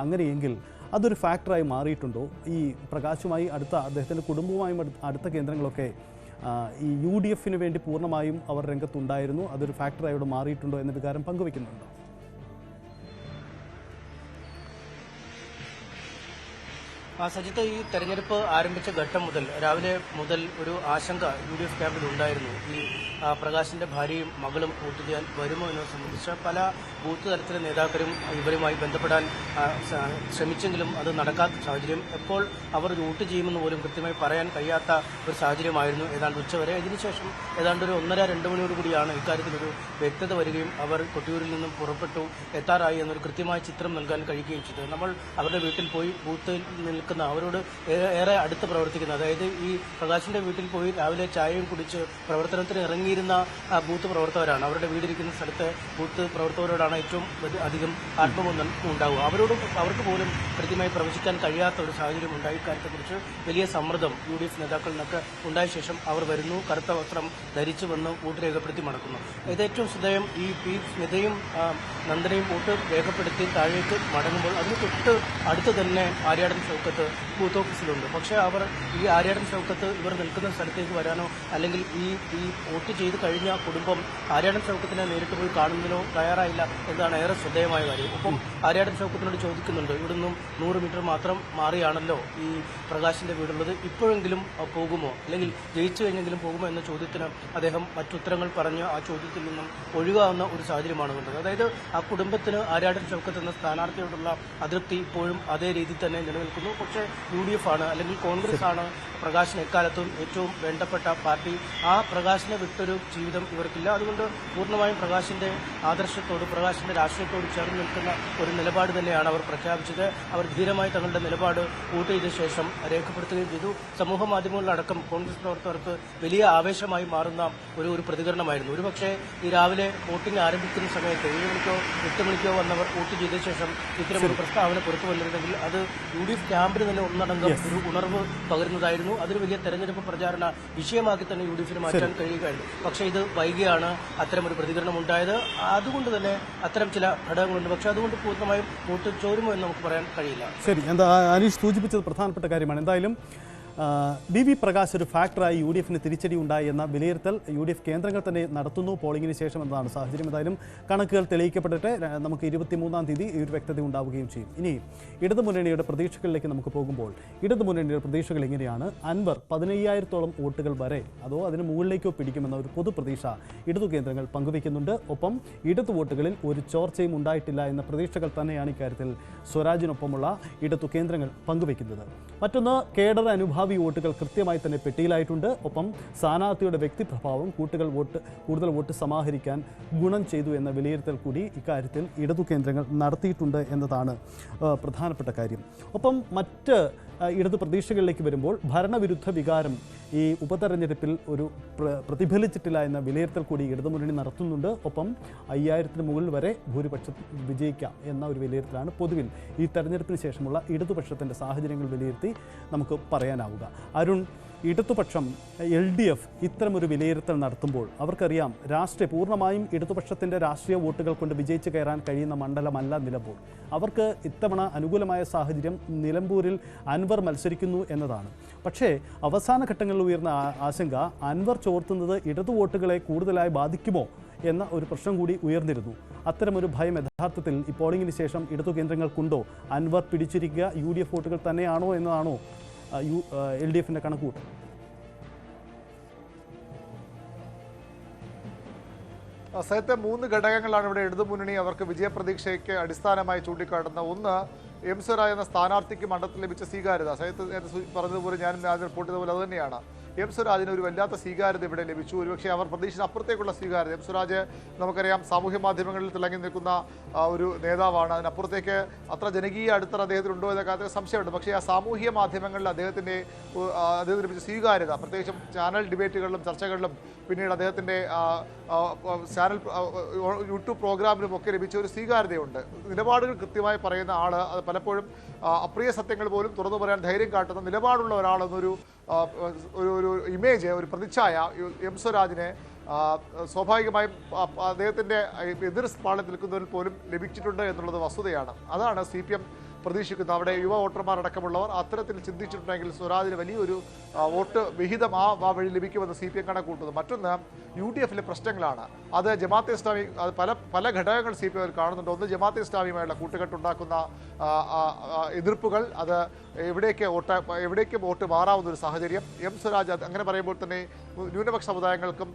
അങ്ങനെയെങ്കിൽ അതൊരു ഫാക്ടറായി മാറിയിട്ടുണ്ടോ? ഈ പ്രകാശുമായി അടുത്ത അദ്ദേഹത്തിന്റെ കുടുംബവുമായും അടുത്ത- കേന്ദ്രങ്ങളൊക്കെ ഈ യു ഡി എഫിന് വേണ്ടി പൂർണമായും അവർ രംഗത്തുണ്ടായിരുന്നു. അതൊരു ഫാക്ടറായി അവിടെ മാറിയിട്ടുണ്ടോ എന്ന വികാരം പങ്കുവയ്ക്കുന്നുണ്ടോ സജിത്ത് ഈ തെരഞ്ഞെടുപ്പ് ആരംഭിച്ച ഘട്ടം മുതൽ രാവിലെ മുതൽ ഒരു ആശങ്ക യു ഡി എഫ് ക്യാമ്പിൽ ഉണ്ടായിരുന്നു. ഈ പ്രകാശിന്റെ ഭാര്യയും മകളും വോട്ട് ചെയ്യാൻ വരുമോ എന്നത് സംബന്ധിച്ച് പല ബൂത്ത് തലത്തിലെ നേതാക്കളും ഇവരുമായി ബന്ധപ്പെടാൻ ശ്രമിച്ചെങ്കിലും അത് നടക്കാത്ത സാഹചര്യം എപ്പോൾ അവർ വോട്ട് ചെയ്യുമെന്ന് പോലും കൃത്യമായി പറയാൻ കഴിയാത്ത ഒരു സാഹചര്യമായിരുന്നു ഏതാണ്ട് ഉച്ചവരെ. ഇതിനുശേഷം ഏതാണ്ട് ഒരു ഒന്നര രണ്ട് മണിയോട് കൂടിയാണ് ഇക്കാര്യത്തിലൊരു വ്യക്തത വരികയും അവർ കൊട്ടിയൂരിൽ നിന്നും പുറപ്പെട്ടു എത്താറായി എന്നൊരു കൃത്യമായ ചിത്രം നൽകാൻ കഴിയുകയും ചെയ്തത് നമ്മൾ അവരുടെ വീട്ടിൽ പോയി ബൂത്തിൽ നിൽക്കുന്ന അവരോട് ഏറെ അടുത്ത് പ്രവർത്തിക്കുന്ന. അതായത് ഈ പ്രകാശിന്റെ വീട്ടിൽ പോയി രാവിലെ ചായയും കുടിച്ച് പ്രവർത്തനത്തിന് ഇറങ്ങിയിരുന്ന ബൂത്ത് പ്രവർത്തകരാണ്. അവരുടെ വീടിരിക്കുന്ന സ്ഥലത്തെ ബൂത്ത് പ്രവർത്തകരോടാണ് ഏറ്റവും അധികം ആത്മബന്ധം ഉണ്ടാവുക. അവരോട് അവർക്ക് പോലും കൃത്യമായി പ്രവചിക്കാൻ കഴിയാത്ത ഒരു സാഹചര്യം ഉണ്ടായി. കാര്യത്തെക്കുറിച്ച് വലിയ സമ്മർദ്ദം യു ഡി എഫ് നേതാക്കളിൽ നിന്നൊക്കെ ഉണ്ടായ ശേഷം അവർ വരുന്നു. കറുത്ത വസ്ത്രം ധരിച്ചു വന്ന് വോട്ട് രേഖപ്പെടുത്തി മടക്കുന്നു. ഇത് ഏറ്റവും ശ്രദ്ധേയം ഈ പി സ്മിതയും നന്ദനയും വോട്ട് രേഖപ്പെടുത്തി താഴേക്ക് മടങ്ങുമ്പോൾ അതിന് തൊട്ട് അടുത്ത് തന്നെ ആര്യാടൻ ഷൗക്കത്ത് ബൂത്ത് ഓഫീസിലുണ്ട്. പക്ഷേ അവർ ഈ ആര്യാടൻ ചൗക്കത്ത് ഇവർ നിൽക്കുന്ന സ്ഥലത്തേക്ക് വരാനോ അല്ലെങ്കിൽ ഈ ഈ വോട്ട് ചെയ്ത് കഴിഞ്ഞ കുടുംബം ആര്യാടൻ ചൗക്കത്തിനെ നേരിട്ട് പോയി കാണുന്നതിനോ തയ്യാറായില്ല എന്നതാണ് ഏറെ ശ്രദ്ധേയമായ കാര്യം. ഒപ്പം ആര്യാടൻ ചൗക്കത്തിനോട് ചോദിക്കുന്നുണ്ട് ഇവിടുന്നും നൂറ് മീറ്റർ മാത്രം മാറിയാണല്ലോ ഈ പ്രകാശിന്റെ വീടുള്ളത് ഇപ്പോഴെങ്കിലും പോകുമോ? അല്ലെങ്കിൽ ജയിച്ചു കഴിഞ്ഞെങ്കിലും പോകുമോ? എന്ന ചോദ്യത്തിന് അദ്ദേഹം മറ്റുത്തരങ്ങൾ പറഞ്ഞ് ആ ചോദ്യത്തിൽ നിന്നും ഒഴിവാകുന്ന ഒരു സാഹചര്യമാണ് കണ്ടത്. അതായത് ആ കുടുംബത്തിന് ആര്യാടൻ ചൗക്കത്ത് എന്ന സ്ഥാനാർത്ഥിയോടുള്ള അതൃപ്തി ഇപ്പോഴും അതേ രീതിയിൽ തന്നെ നിലനിൽക്കുന്നു. പക്ഷേ യു ഡി എഫ് ആണ് അല്ലെങ്കിൽ കോൺഗ്രസ് ആണ് പ്രകാശിന് എക്കാലത്തും ഏറ്റവും വേണ്ടപ്പെട്ട പാർട്ടി. ആ പ്രകാശിനെ വിട്ടൊരു ജീവിതം ഇവർക്കില്ല. അതുകൊണ്ട് പൂർണമായും പ്രകാശിന്റെ ആദർശത്തോട് പ്രകാശിന്റെ രാഷ്ട്രീയത്തോട് ചേർന്ന് നിൽക്കുന്ന ഒരു നിലപാട് തന്നെയാണ് അവർ പ്രഖ്യാപിച്ചത്. അവർ ധീരമായി തങ്ങളുടെ നിലപാട് വോട്ട് ചെയ്ത ശേഷം രേഖപ്പെടുത്തുകയും ചെയ്തു. സമൂഹ മാധ്യമങ്ങളിലടക്കം കോൺഗ്രസ് പ്രവർത്തകർക്ക് വലിയ ആവേശമായി മാറുന്ന ഒരു ഒരു പ്രതികരണമായിരുന്നു. ഒരുപക്ഷെ ഈ രാവിലെ വോട്ടിംഗ് ആരംഭിക്കുന്ന സമയത്ത് ഏഴ് മണിക്കോ എട്ട് മണിക്കോ വന്നവർ വോട്ട് ചെയ്ത ശേഷം ഇത്തരം ഒരു പ്രസ്താവന പുറത്തു വന്നിരുന്നെങ്കിൽ അത് യു ഡി എഫ് ക്യാമ്പിന് തന്നെ ഒന്നടങ്കം ഒരു ഉണർവ് പകരുന്നതായിരുന്നു. അതൊരു വലിയ തെരഞ്ഞെടുപ്പ് പ്രചാരണ വിഷയമാക്കി തന്നെ യു ഡി എഫിന് മാറ്റാൻ കഴിയുകയായിരുന്നു. പക്ഷേ ഇത് വൈകിയാണ് അത്തരം ഒരു പ്രതികരണം ഉണ്ടായത് അതുകൊണ്ട് തന്നെ അത്തരം ചില ഘടകങ്ങളുണ്ട്. പക്ഷെ അതുകൊണ്ട് പൂർണമായും വോട്ട് ചോരുമോ എന്ന് നമുക്ക് പറയാൻ കഴിയില്ല. ശരി. എന്താ അനീഷ് സൂചിപ്പിച്ചത് പ്രധാനപ്പെട്ട കാര്യമാണ്. എന്തായാലും ബി വി പ്രകാശ് ഒരു ഫാക്ടറായി യു ഡി എഫിന് തിരിച്ചടി ഉണ്ടായി എന്ന വിലയിരുത്തൽ യു ഡി എഫ് കേന്ദ്രങ്ങൾ തന്നെ നടത്തുന്നു. പോളിംഗിന് ശേഷം എന്നതാണ് സാഹചര്യം. എന്തായാലും കണക്കുകൾ തെളിയിക്കപ്പെട്ടിട്ട് നമുക്ക് ഇരുപത്തിമൂന്നാം തീയതി ഈ ഒരു വ്യക്തത ഉണ്ടാവുകയും ചെയ്യും. ഇനി ഇടതുമുന്നണിയുടെ പ്രതീക്ഷകളിലേക്ക് നമുക്ക് പോകുമ്പോൾ ഇടതുമുന്നണിയുടെ പ്രതീക്ഷകൾ എങ്ങനെയാണ്? അൻവർ പതിനയ്യായിരത്തോളം വോട്ടുകൾ വരെ അതോ അതിന് മുകളിലേക്കോ പിടിക്കുമെന്ന ഒരു പൊതു പ്രതീക്ഷ ഇടതു കേന്ദ്രങ്ങൾ പങ്കുവയ്ക്കുന്നുണ്ട്. ഒപ്പം ഇടതു വോട്ടുകളിൽ ഒരു ചോർച്ചയും ഉണ്ടായിട്ടില്ല എന്ന പ്രതീക്ഷകൾ തന്നെയാണ് ഇക്കാര്യത്തിൽ സ്വരാജിനൊപ്പമുള്ള ഇടതു കേന്ദ്രങ്ങൾ പങ്കുവയ്ക്കുന്നത്. മറ്റൊന്ന് കേഡർ അനുഭാവി വോട്ടുകൾ കൃത്യമായി തന്നെ പെട്ടിയിലായിട്ടുണ്ട്. ഒപ്പം സ്ഥാനാർത്ഥിയുടെ വ്യക്തിപ്രഭാവം കൂട്ടുകൾ വോട്ട് കൂടുതൽ വോട്ട് സമാഹരിക്കാൻ ഗുണം ചെയ്തു എന്ന വിലയിരുത്തൽ കൂടി ഇക്കാര്യത്തിൽ ഇടതു കേന്ദ്രങ്ങൾ നടത്തിയിട്ടുണ്ട് എന്നതാണ് പ്രധാനപ്പെട്ട കാര്യം. ഒപ്പം മറ്റ് ഇടതു പ്രതീക്ഷകളിലേക്ക് വരുമ്പോൾ ഭരണവിരുദ്ധ വികാരം ഈ ഉപതെരഞ്ഞെടുപ്പിൽ ഒരു പ്ര- പ്രതിഫലിച്ചിട്ടില്ല എന്ന വിലയിരുത്തൽ കൂടി ഇടതുമുന്നണി നടത്തുന്നുണ്ട്. ഒപ്പം അയ്യായിരത്തിന് മുകളിൽ വരെ ഭൂരിപക്ഷം വിജയിക്കാം എന്ന ഒരു വിലയിരുത്തലാണ് പൊതുവിൽ ഈ തെരഞ്ഞെടുപ്പിന് ശേഷമുള്ള ഇടതുപക്ഷത്തിന്റെ സാഹചര്യങ്ങൾ വിലയിരുത്തി നമുക്ക് പറയാനാവുക അരുൺ ഇടതുപക്ഷം എൽ ഡി എഫ് ഇത്തരമൊരു വിലയിരുത്തൽ നടത്തുമ്പോൾ അവർക്കറിയാം രാഷ്ട്രീയ പൂർണമായും ഇടതുപക്ഷത്തിന്റെ രാഷ്ട്രീയ വോട്ടുകൾ കൊണ്ട് വിജയിച്ചു കയറാൻ കഴിയുന്ന മണ്ഡലമല്ല നിലമ്പൂർ. അവർക്ക് ഇത്തവണ അനുകൂലമായ സാഹചര്യം നിലമ്പൂരിൽ അൻവർ മത്സരിക്കുന്നു എന്നതാണ്. പക്ഷേ അവസാന ഘട്ടങ്ങളിൽ ഉയർന്ന ആശങ്ക അൻവർ ചോർത്തുന്നത് ഇടതു വോട്ടുകളെ കൂടുതലായി ബാധിക്കുമോ എന്ന ഒരു പ്രശ്നം കൂടി ഉയർന്നിരുന്നു. അത്തരമൊരു ഭയം യഥാർത്ഥത്തിൽ ഈ പോളിംഗിന് ശേഷം ഇടതു കേന്ദ്രങ്ങൾക്കുണ്ടോ? അൻവർ പിടിച്ചിരിക്കുക യു ഡി എഫ് വോട്ടുകൾ തന്നെയാണോ എന്നതാണോ യു എൽ ഡി എഫിന്റെ കണക്ക് കൂട്ടും. സഹിത്തെ മൂന്ന് ഘടകങ്ങളാണ് ഇവിടെ ഇടതുമുന്നണി അവർക്ക് വിജയപ്രതീക്ഷയ്ക്ക് അടിസ്ഥാനമായി ചൂണ്ടിക്കാട്ടുന്ന. ഒന്ന് എം സ്വരാജ് എന്ന സ്ഥാനാർത്ഥിക്ക് മണ്ഡലത്തിൽ ലഭിച്ച സ്വീകാര്യത. സഹിത്ത് നേരത്തെ പറഞ്ഞതുപോലെ ഞാൻ ആദ്യം റിപ്പോർട്ട് ചെയ്തതുപോലെ അത് തന്നെയാണ്. എം സ്വരാജിന് ഒരു വല്ലാത്ത സ്വീകാര്യത ഇവിടെ ലഭിച്ചു. ഒരുപക്ഷെ അവർ പ്രതീക്ഷിച്ച അപ്പുറത്തേക്കുള്ള സ്വീകാര്യത. എം സ്വരാജ് നമുക്കറിയാം സാമൂഹ്യ മാധ്യമങ്ങളിൽ തിളങ്ങി നിൽക്കുന്ന ഒരു നേതാവാണ്. അതിനപ്പുറത്തേക്ക് അത്ര ജനകീയ അടിത്തറ അദ്ദേഹത്തിനുണ്ടോ എന്ന കാര്യത്തിൽ സംശയമുണ്ട്. പക്ഷേ ആ സാമൂഹ്യ മാധ്യമങ്ങളിൽ അദ്ദേഹത്തിന്റെ അദ്ദേഹത്തിന് ലഭിച്ച സ്വീകാര്യത പ്രത്യേകിച്ചും ചാനൽ ഡിബേറ്റുകളിലും ചർച്ചകളിലും പിന്നീട് അദ്ദേഹത്തിന്റെ ചാനൽ യൂട്യൂബ് പ്രോഗ്രാമിലും ഒക്കെ ലഭിച്ച ഒരു സ്വീകാര്യതയുണ്ട്. നിലപാടുകൾ കൃത്യമായി പറയുന്ന ആൾ അത് പലപ്പോഴും അപ്രിയ സത്യങ്ങൾ പോലും തുറന്നു പറയാൻ ധൈര്യം കാട്ടുന്ന നിലപാടുള്ള ഒരാളെന്നൊരു ഒരു ഒരു ഇമേജ് ഒരു പ്രതിച്ഛായ എം സ്വരാജിനെ സ്വാഭാവികമായും അദ്ദേഹത്തിന്റെ എതിർ പാളത്തിൽ നിൽക്കുന്നവരിൽ പോലും ലഭിച്ചിട്ടുണ്ട് എന്നുള്ളത് വസ്തുതയാണ്. അതാണ് സി പി എം പ്രതീക്ഷിക്കുന്നു. അവിടെ യുവ വോട്ടർമാർ അടക്കമുള്ളവർ അത്തരത്തിൽ ചിന്തിച്ചിട്ടുണ്ടെങ്കിൽ സ്വരാജിന് വലിയൊരു വോട്ട് വിഹിതം ആ വഴി ലഭിക്കുമെന്ന് സി പി എം കണക്കൂട്ടുന്നു മറ്റൊന്ന് യു ഡി എഫിലെ പ്രശ്നങ്ങളാണ്. അത് ജമാഅത്തെ ഇസ്ലാമി അത് പല പല ഘടകങ്ങൾ സി പി എമ്മിൽ കാണുന്നുണ്ട്. ഒന്ന് ജമാഅത്തെ ഇസ്ലാമിയുമായുള്ള കൂട്ടുകെട്ടുണ്ടാക്കുന്ന എതിർപ്പുകൾ അത് എവിടേക്ക് വോട്ട് എവിടേക്ക് വോട്ട് മാറാവുന്ന ഒരു സാഹചര്യം. എം സ്വരാജ് അങ്ങനെ പറയുമ്പോൾ തന്നെ ന്യൂനപക്ഷ സമുദായങ്ങൾക്കും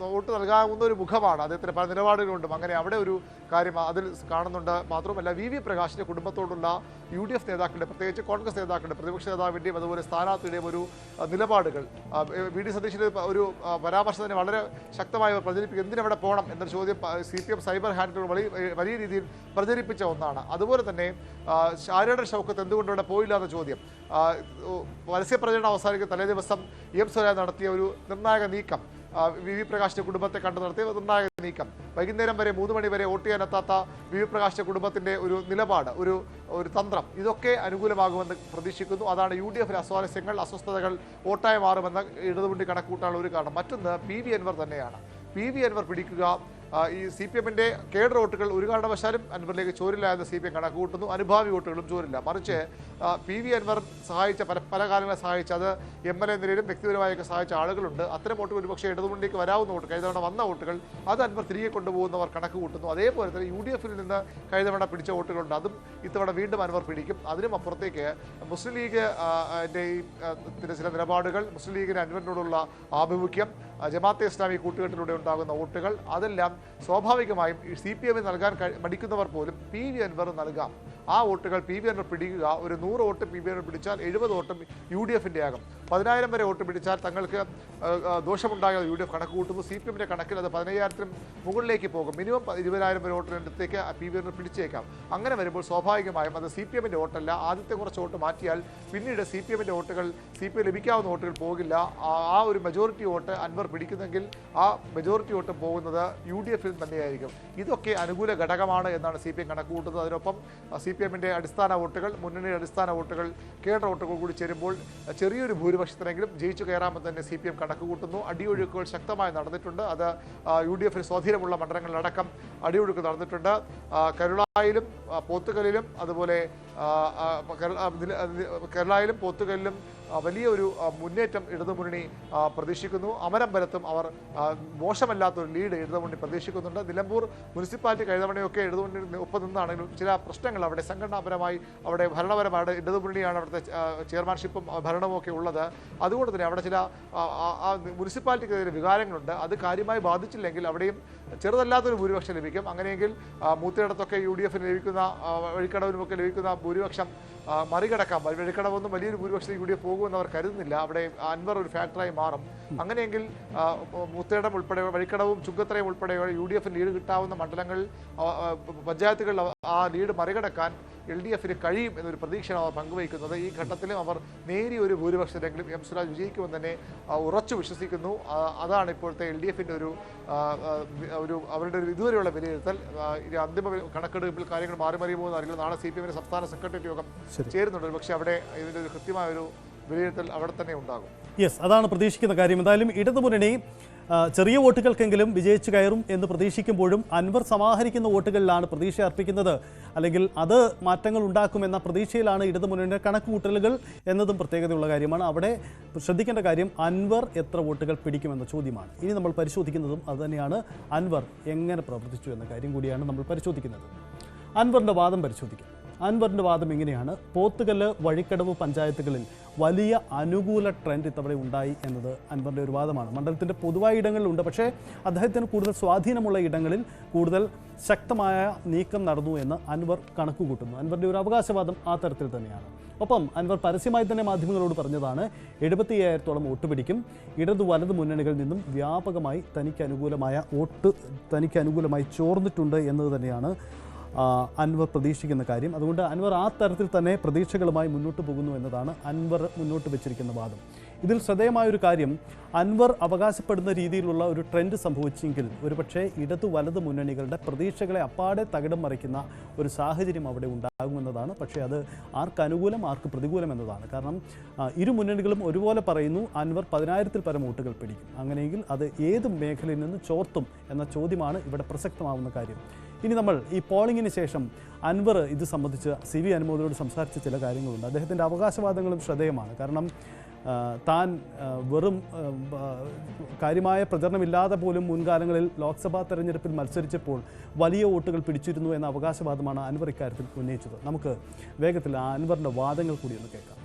വോട്ട് നൽകാവുന്ന ഒരു മുഖമാണ്. അദ്ദേഹത്തിന് പല നിലപാടുകളുണ്ടും. അങ്ങനെ അവിടെ ഒരു കാര്യം അതിൽ കാണുന്നുണ്ട്. മാത്രമല്ല വി വി പ്രകാശിന്റെ കുടുംബത്തോടുള്ള യു ഡി എഫ് നേതാക്കളുടെ പ്രത്യേകിച്ച് കോൺഗ്രസ് നേതാക്കളുടെ പ്രതിപക്ഷ നേതാവിന്റെയും അതുപോലെ സ്ഥാനാർത്ഥിയുടെയും ഒരു നിലപാടുകൾ. വി ഡി സതീശിന്റെ ഒരു പരാമർശം തന്നെ വളരെ ശക്തമായി പ്രചരിപ്പിക്കും. എന്തിനവിടെ പോകണം എന്നൊരു ചോദ്യം C P M cyber handle വലിയ വലിയ രീതിയിൽ പ്രചരിപ്പിച്ച ഒന്നാണ്. അതുപോലെ തന്നെ ആ, ഷൗക്കത്ത് എന്തുകൊണ്ട് ഇവിടെ പോയില്ല എന്ന ചോദ്യം. പരസ്യ പ്രചരണം അവസാനിക്കുന്ന തലേ ദിവസം എം സ്വരാജ് നടത്തിയ ഒരു നിർണായക നീക്കം. വി വി പ്രകാശിന്റെ കുടുംബത്തെ കണ്ടു നടത്തിയ നിർണായക നീക്കം. വൈകുന്നേരം വരെ മൂന്ന് മണി വരെ വോട്ട് ചെയ്യാനെത്താത്ത വി വി പ്രകാശിന്റെ കുടുംബത്തിന്റെ ഒരു നിലപാട് ഒരു ഒരു തന്ത്രം. ഇതൊക്കെ അനുകൂലമാകുമെന്ന് പ്രതീക്ഷിക്കുന്നു. അതാണ് യു ഡി എഫിലെ അസ്വാരസ്യങ്ങൾ അസ്വസ്ഥതകൾ വോട്ടായി മാറുമെന്ന ഇടതുമുണ്ടി കണക്കൂട്ടാനുള്ള ഒരു കാരണം. മറ്റൊന്ന് പി വി അൻവർ തന്നെയാണ്. പി വി അൻവർ പിടിക്കുക ഈ സി പി എമ്മിന്റെ കേഡർ വോട്ടുകൾ ഒരു കാരണവശാലും അൻവറിലേക്ക് ചോരില്ല എന്ന് സി പി എം കണക്കുകൂട്ടുന്നു. അനുഭാവി വോട്ടുകളും ചോരില്ല. മറിച്ച് പി വി അൻവർ സഹായിച്ച പല പല കാലങ്ങളെ സഹായിച്ച അത് എം എൽ എ നിലയിലും വ്യക്തിപരമായൊക്കെ സഹായിച്ച ആളുകളുണ്ട്. അത്തരം വോട്ടുകൾ ഒരുപക്ഷെ ഇടതുമുണ്ടേക്ക് വരാവുന്ന വോട്ട് കഴിഞ്ഞ വന്ന വോട്ടുകൾ അത് അൻവർ തിരികെ കൊണ്ടുപോകുന്നവർ കണക്ക് കൂട്ടുന്നു അതേപോലെ തന്നെ യു ഡി എഫിൽ നിന്ന് കഴിഞ്ഞ പിടിച്ച വോട്ടുകളുണ്ട്. അതും ഇത്തവണ വീണ്ടും അൻവർ പിടിക്കും. അതിനും അപ്പുറത്തേക്ക് മുസ്ലിം ലീഗ് ഈ ചില നിലപാടുകൾ മുസ്ലിം ലീഗിന് അൻവറിനോടുള്ള ആഭിമുഖ്യം ജമാഅത്തെ ഇസ്ലാമി കൂട്ടുകെട്ടിലൂടെ ഉണ്ടാകുന്ന വോട്ടുകൾ അതെല്ലാം സ്വാഭാവികമായും സി പി എമ്മിന് നൽകാൻ മടിക്കുന്നവർ പോലും പി വി അൻവർ നൽകാം. ആ വോട്ടുകൾ പി വി അൻവർ പിടിക്കുക. ഒരു നൂറ് വോട്ട് പി വി അൻവർ പിടിച്ചാൽ എഴുപത് വോട്ടും യു ഡി എഫിന്റെ ആകും. പതിനായിരം വരെ വോട്ട് പിടിച്ചാൽ തങ്ങൾക്ക് ദോഷമുണ്ടാകാതെ യു ഡി എഫ് കണക്ക് കൂട്ടുന്നു. സി പി എമ്മിന്റെ കണക്കിൽ അത് പതിനയ്യായിരത്തിനും മുകളിലേക്ക് പോകും. മിനിമം ഇരുപതിനായിരം വരെ വോട്ടിനടുത്തേക്ക് പി വി അൻവർ പിടിച്ചേക്കാം. അങ്ങനെ വരുമ്പോൾ സ്വാഭാവികമായും അത് സി പി എമ്മിന്റെ വോട്ടല്ല. ആദ്യത്തെ കുറച്ച് വോട്ട് മാറ്റിയാൽ പിന്നീട് സി പി എമ്മിന്റെ വോട്ടുകൾ സി പി എം ലഭിക്കാവുന്ന വോട്ടുകൾ പോകില്ല. ആ- ഒരു മെജോറിറ്റി വോട്ട് അൻവർ പിടിക്കുന്നെങ്കിൽ ആ മെജോറിറ്റി വോട്ട് പോകുന്നത് യു ഡി എഫിൽ തന്നെയായിരിക്കും. ഇതൊക്കെ അനുകൂല ഘടകമാണ് എന്നാണ് സി പി എം കണക്ക് കൂട്ടുന്നത്. അതിനൊപ്പം സി പി എമ്മിന്റെ അടിസ്ഥാന വോട്ടുകൾ മുന്നണിയുടെ അടിസ്ഥാന വോട്ടുകൾ കേഡർ വോട്ടുകൾ കൂടി ചേരുമ്പോൾ ചെറിയൊരു ഭൂരിപക്ഷത്തിനെങ്കിലും ജയിച്ചു കയറാമെന്ന് തന്നെ സി പി എം കണക്കുകൂട്ടുന്നു. അടിയൊഴുക്കുകൾ ശക്തമായി നടന്നിട്ടുണ്ട്. അത് യു ഡി എഫിന് സ്വാധീനമുള്ള മണ്ഡലങ്ങളിലടക്കം അടിയൊഴുക്ക് നടന്നിട്ടുണ്ട്. കരുളായിലും പോത്തുകലിലും അതുപോലെ കേരളയിലും പോത്തുകലിലും വലിയ ഒരു ആ, മുന്നേറ്റം ഇടതുമുന്നണി പ്രതീക്ഷിക്കുന്നു. അമരമ്പലത്തും അവർ മോശമല്ലാത്തൊരു ലീഡ് ഇടതുമുന്നണി പ്രതീക്ഷിക്കുന്നുണ്ട്. നിലമ്പൂർ മുനിസിപ്പാലിറ്റി കഴിഞ്ഞവണയൊക്കെ ഇടതുമുന്നണി ഒപ്പം നിന്നാണെങ്കിലും ചില പ്രശ്നങ്ങൾ അവിടെ സംഘടനാപരമായി അവിടെ ഭരണപരമായിട്ട് ഇടതുമുന്നണിയാണ് അവിടുത്തെ ചെയർമാൻഷിപ്പും ഭരണവും ഒക്കെ ഉള്ളത്. അതുകൊണ്ട് തന്നെ അവിടെ ചില മുനിസിപ്പാലിറ്റിക്കെതിരെ വികാരങ്ങളുണ്ട്. അത് കാര്യമായി ബാധിച്ചില്ലെങ്കിൽ അവിടെയും ചെറുതല്ലാത്തൊരു ഭൂരിപക്ഷം ലഭിക്കും. അങ്ങനെയെങ്കിൽ മൂത്തയിടത്തൊക്കെ യു ഡി എഫിന് ലഭിക്കുന്ന വഴിക്കടവിനുമൊക്കെ ലഭിക്കുന്ന ഭൂരിപക്ഷം മറികടക്കാം വഴി- വഴിക്കടവൊന്നും വലിയൊരു ഭൂരിപക്ഷത്തിൽ യു ഡി എഫ് പോകുമെന്ന് അവർ കരുതുന്നില്ല. അവിടെ അൻവർ ഒരു ഫാക്ടറായി മാറും. അങ്ങനെയെങ്കിൽ മുത്തേടം ഉൾപ്പെടെ വഴിക്കടവും ചുങ്കത്തറയും ഉൾപ്പെടെ യു ഡി എഫിന് ലീഡ് കിട്ടാവുന്ന ആ, പഞ്ചായത്തുകളിൽ ആ ലീഡ് മറികടക്കാൻ എൽ ഡി എഫിന് കഴിയും എന്നൊരു പ്രതീക്ഷയാണ് അവർ പങ്കുവയ്ക്കുന്നത്. ഈ ഘട്ടത്തിലും അവർ നേരിയ ഒരു ഭൂരിപക്ഷത്തിലെങ്കിലും എം സുരാജ് വിജയിക്കുമെന്ന് തന്നെ ഉറച്ചു വിശ്വസിക്കുന്നു. അതാണ് ഇപ്പോഴത്തെ എൽ ഡി എഫിന്റെ ഒരു ഒരു അവരുടെ ഒരു ഇതുവരെയുള്ള വിലയിരുത്തൽ. ഇനി അന്തിമ കണക്കെടുപ്പിൽ കാര്യങ്ങൾ മാറി മാറി പോകുന്ന അറിയില്ല. നാളെ സി പി എമ്മിന്റെ സംസ്ഥാന സെക്രട്ടേറിയറ്റ് യോഗം. ചേരുന്നുണ്ട്. പക്ഷേ അവിടെ ഇതിന്റെ ഒരു കൃത്യമായ ഒരു വിലയിരുത്തൽ അവിടെ തന്നെ ഉണ്ടാകും. യെസ് അതാണ് പ്രതീക്ഷിക്കുന്ന കാര്യം. എന്തായാലും ഇടതുമുന്നണി ചെറിയ വോട്ടുകൾക്കെങ്കിലും വിജയിച്ചു കയറും എന്ന് പ്രതീക്ഷിക്കുമ്പോഴും അൻവർ സമാഹരിക്കുന്ന വോട്ടുകളിലാണ് പ്രതീക്ഷ അർപ്പിക്കുന്നത്. അല്ലെങ്കിൽ അത് മാറ്റങ്ങൾ ഉണ്ടാക്കുമെന്ന പ്രതീക്ഷയിലാണ് ഇടതുമുന്നണിയുടെ കണക്കുകൂട്ടലുകൾ എന്നതും പ്രത്യേകതയുള്ള കാര്യമാണ്. അവിടെ ശ്രദ്ധിക്കേണ്ട കാര്യം അൻവർ എത്ര വോട്ടുകൾ പിടിക്കുമെന്ന ചോദ്യമാണ്. ഇനി നമ്മൾ പരിശോധിക്കുന്നതും അതുതന്നെയാണ് അൻവർ എങ്ങനെ പ്രവർത്തിച്ചു എന്ന കാര്യം കൂടിയാണ് നമ്മൾ പരിശോധിക്കുന്നത്. അൻവറിന്റെ വാദം പരിശോധിക്കാം. അൻവറിന്റെ വാദം ഇങ്ങനെയാണ്. പോത്തുകല്ല് വഴിക്കടവ് പഞ്ചായത്തുകളിൽ വലിയ അനുകൂല ട്രെൻഡ് ഇത്തവണ ഉണ്ടായി എന്നത് അൻവറിന്റെ ഒരു വാദമാണ്. മണ്ഡലത്തിന്റെ പൊതുവായ ഇടങ്ങളിലുണ്ട്. പക്ഷേ അദ്ദേഹത്തിന് കൂടുതൽ സ്വാധീനമുള്ള ഇടങ്ങളിൽ കൂടുതൽ ശക്തമായ നീക്കം നടന്നു എന്ന് അൻവർ കണക്കുകൂട്ടുന്നു. അൻവറിന്റെ ഒരു അവകാശവാദം ആ തരത്തിൽ തന്നെയാണ്. ഒപ്പം അൻവർ പരസ്യമായി തന്നെ മാധ്യമങ്ങളോട് പറഞ്ഞതാണ് എഴുപത്തി അയ്യായിരത്തോളം വോട്ട് പിടിക്കും. ഇടതു വലത് മുന്നണികളിൽ നിന്നും വ്യാപകമായി തനിക്ക് അനുകൂലമായ വോട്ട് തനിക്ക് അനുകൂലമായി ചോർന്നിട്ടുണ്ട് എന്നത് തന്നെയാണ് അൻവർ പ്രതീക്ഷിക്കുന്ന കാര്യം. അതുകൊണ്ട് അൻവർ ആ തരത്തിൽ തന്നെ പ്രതീക്ഷകളുമായി മുന്നോട്ട് പോകുന്നു എന്നതാണ് അൻവർ മുന്നോട്ട് വെച്ചിരിക്കുന്ന വാദം. ഇതിൽ ശ്രദ്ധേയമായ ഒരു കാര്യം അൻവർ അവകാശപ്പെടുന്ന രീതിയിലുള്ള ഒരു ട്രെൻഡ് സംഭവിച്ചെങ്കിൽ ഒരുപക്ഷെ ഇടതു വലത് മുന്നണികളുടെ പ്രതീക്ഷകളെ അപ്പാടെ തകിടം മറിക്കുന്ന ഒരു സാഹചര്യം അവിടെ ഉണ്ടാകുമെന്നതാണ്. പക്ഷേ അത് ആർക്ക് അനുകൂലം ആർക്ക് പ്രതികൂലം എന്നതാണ്. കാരണം ഇരു മുന്നണികളും ഒരുപോലെ പറയുന്നു അൻവർ പതിനായിരത്തിൽ പരം വോട്ടുകൾ പിടിക്കും. അങ്ങനെയെങ്കിൽ അത് ഏത് മേഖലയിൽ നിന്ന് ചോർത്തും എന്ന ചോദ്യമാണ് ഇവിടെ പ്രസക്തമാവുന്ന കാര്യം. ഇനി നമ്മൾ ഈ പോളിംഗിന് ശേഷം അൻവർ ഇത് സംബന്ധിച്ച് സി വി അനുമോദിനോട് സംസാരിച്ച ചില കാര്യങ്ങളുണ്ട്. അദ്ദേഹത്തിന്റെ അവകാശവാദങ്ങളും ശ്രദ്ധേയമാണ്. കാരണം താൻ വെറും കാര്യമായ പ്രചരണമില്ലാതെ പോലും മുൻകാലങ്ങളിൽ ലോക്സഭാ തെരഞ്ഞെടുപ്പിൽ മത്സരിച്ചപ്പോൾ വലിയ വോട്ടുകൾ പിടിച്ചിരുന്നു എന്ന അവകാശവാദമാണ് അൻവർ ഇക്കാര്യത്തിൽ ഉന്നയിച്ചത്. നമുക്ക് വേഗത്തിൽ അൻവറിന്റെ വാദങ്ങൾ കൂടി ഒന്ന് കേൾക്കാം.